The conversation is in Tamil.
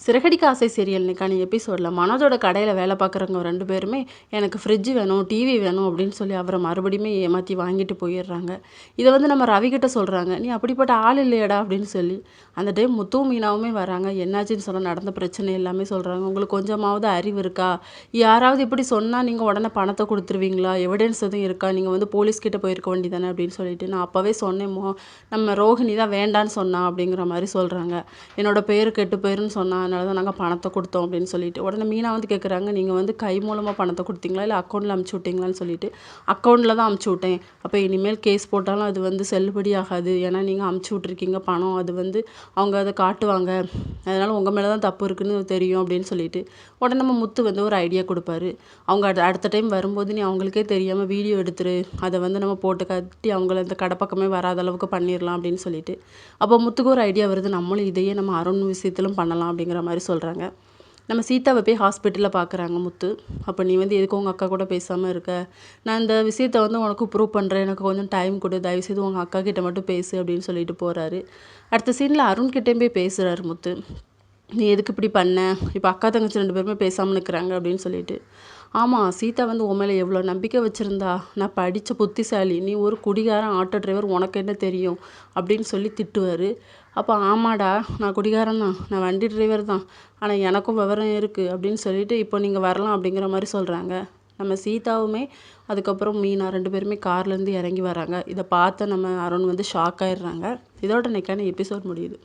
சிறகடிக்க ஆசை சீரியல் நிக்கான எபிசோடில் மனோஜோட கடையில் வேலை பார்க்குறவங்க ரெண்டு பேருமே எனக்கு ஃப்ரிட்ஜ் வேணும் டிவி வேணும் அப்படின்னு சொல்லி அவரை மறுபடியுமே ஏமாற்றி வாங்கிட்டு போயிடுறாங்க. இதை வந்து நம்ம ரவிக்கிட்ட சொல்கிறாங்க நீ அப்படிப்பட்ட ஆள் இல்லையடா அப்படின்னு சொல்லி. அந்த டைம் முத்து மீனாவுமே வராங்க. என்னாச்சுன்னு சொல்ல நடந்த பிரச்சனை எல்லாமே சொல்கிறாங்க உங்களுக்கு கொஞ்சமாவது அறிவு இருக்கா? யாராவது இப்படி சொன்னால் நீங்கள் உடனே பணத்தை கொடுத்துருவீங்களா? எவிடன்ஸ் எதுவும் இருக்கா? நீங்கள் வந்து போலீஸ்கிட்ட போயிருக்க வேண்டியதானே? அப்படின்னு சொல்லிட்டு நான் அப்போவே சொன்னேமோ நம்ம ரோஹிணி தான் வேண்டான்னு சொன்னா அப்படிங்கிற மாதிரி சொல்கிறாங்க என்னோட பேர் கெட்டு போயிருன்னு சொன்னால் அதனால தான் நாங்கள் பணத்தை கொடுத்தோம் அப்படின்னு சொல்லிட்டு. உடனே மீனா வந்து கேட்குறாங்க நீங்கள் வந்து கை மூலமாக பணத்தை கொடுத்தீங்களா? இல்லை அக்கௌண்ட்டில் அமுச்சு விட்டீங்களான்னு சொல்லிட்டு. அக்கௌண்ட்டில் தான் அமுச்சு விட்டேன். அப்போ இனிமேல் கேஸ் போட்டாலும் அது வந்து செல்லுபடி ஆகாது. ஏன்னா நீங்கள் அமுச்சு விட்ருக்கீங்க பணம் அது வந்து அவங்க அதை காட்டுவாங்க. அதனால் உங்கள் மேலே தான் தப்பு இருக்குன்னு தெரியும் அப்படின்னு சொல்லிட்டு உடனே நம்ம முத்து வந்து ஒரு ஐடியா கொடுப்பாரு. அவங்க அடுத்த டைம் வரும்போது நீ அவங்களுக்கே தெரியாமல் வீடியோ எடுத்துரு. அதை வந்து நம்ம போட்டு கட்டி அவங்கள இந்த கடை பக்கமே வராத அளவுக்கு பண்ணிடலாம் அப்படின்னு சொல்லிட்டு. அப்போ முத்துக்கு ஒரு ஐடியா வருது. நம்மளும் இதையே நம்ம அருண் விஷயத்திலும் பண்ணலாம் அப்படிங்கிற மாதிரி சொல்கிறாங்க நம்ம சீதாவை போய் ஹாஸ்பிட்டலில் பார்க்குறாங்க முத்து. அப்போ நீ வந்து எதுக்கு உங்கள் அக்கா கூட பேசாமல் இருக்க? நான் இந்த விஷயத்தை வந்து உனக்கு ப்ரூவ் பண்ணுறேன் எனக்கு கொஞ்சம் டைம் கொடு. தயவுசெய்து உங்கள் அக்கா கிட்ட மட்டும் பேசு அப்படின்னு சொல்லிட்டு போகிறாரு அடுத்த சீனில் அருண்கிட்டேயும் போய் பேசுகிறாரு முத்து. நீ எதுக்கு இப்படி பண்ண? இப்போ அக்கா தங்கச்சி ரெண்டு பேருமே பேசாமல் நிற்கிறாங்க அப்படின்னு சொல்லிட்டு. ஆமாம் சீதா வந்து உன் மேலே எவ்வளோ நம்பிக்கை வச்சுருந்தா? நான் படித்த புத்திசாலி. நீ ஒரு குடிகாரன் ஆட்டோ டிரைவர் உனக்கு என்ன தெரியும்? அப்படின்னு சொல்லி திட்டுவார். அப்போ ஆமாடா நான் குடிகாரன் தான். நான் வண்டி டிரைவர் தான். ஆனால் எனக்கும் விவரம் இருக்குது அப்படின்னு சொல்லிட்டு இப்போ நீங்கள் வரலாம் அப்படிங்கிற மாதிரி சொல்கிறாங்க நம்ம சீதாவுமே அதுக்கப்புறம் மீனா ரெண்டு பேருமே கார்லேருந்து இறங்கி வராங்க. இதை பார்த்து நம்ம அருண் வந்து ஷாக் ஆயிடுறாங்க. இதோட இன்னைக்கான எபிசோட் முடியுது.